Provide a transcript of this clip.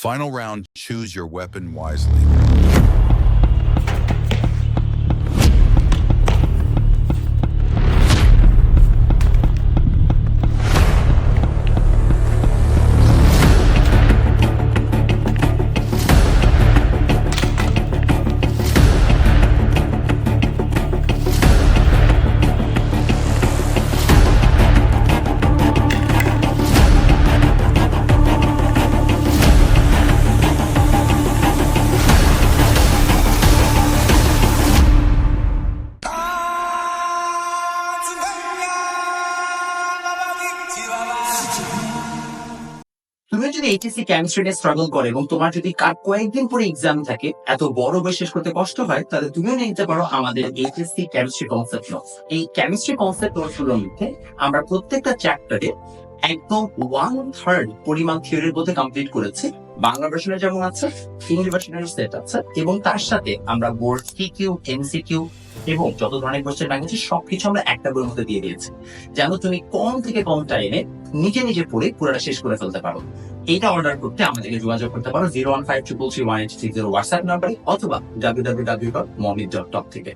Final round, choose your weapon wisely. তুমি যদি HSC chemistry struggle করে এবং তোমার যদি কয়েকদিন পরে এক্সাম থাকে, এত বড় বই শেষ করতে কষ্ট হয়, তাহলে তুমিও নিতে পারো আমাদের এইচএসসি কেমিস্ট্রি কনসেপ্ট নোটস এই কেমিস্ট্রি কনসেপ্ট নোটসগুলোর মধ্যে আমরা প্রত্যেকটা চ্যাপ্টারে একদম ওয়ান থার্ড পরিমাণ থিওরির মধ্যে কমপ্লিট করেছি। বাংলা ভার্সনে যেমন আছে ইংলিশ ভার্সনের সেট আছে এবং তার সাথে আমরা বোর্ড কিউ এমসিকিউ এবং যত ধরনের কোশ্চেন ব্যাংক আছে, সবকিছু আমরা একটা বইয়ের মধ্যে দিয়ে দিয়েছি। যেন তুমি কম থেকে কম টাইমে নিজে নিজে পড়ে পুরোটা শেষ করে ফেলতে পারো। এটা অর্ডার করতে আমাদেরকে যোগাযোগ করতে পারো zero one five triple three one eight six zero WhatsApp নাম্বারে অথবা ডাব্লিউ ডাব্লিউ ডাব্লিউ ডট মমিট ডট টপ থেকে।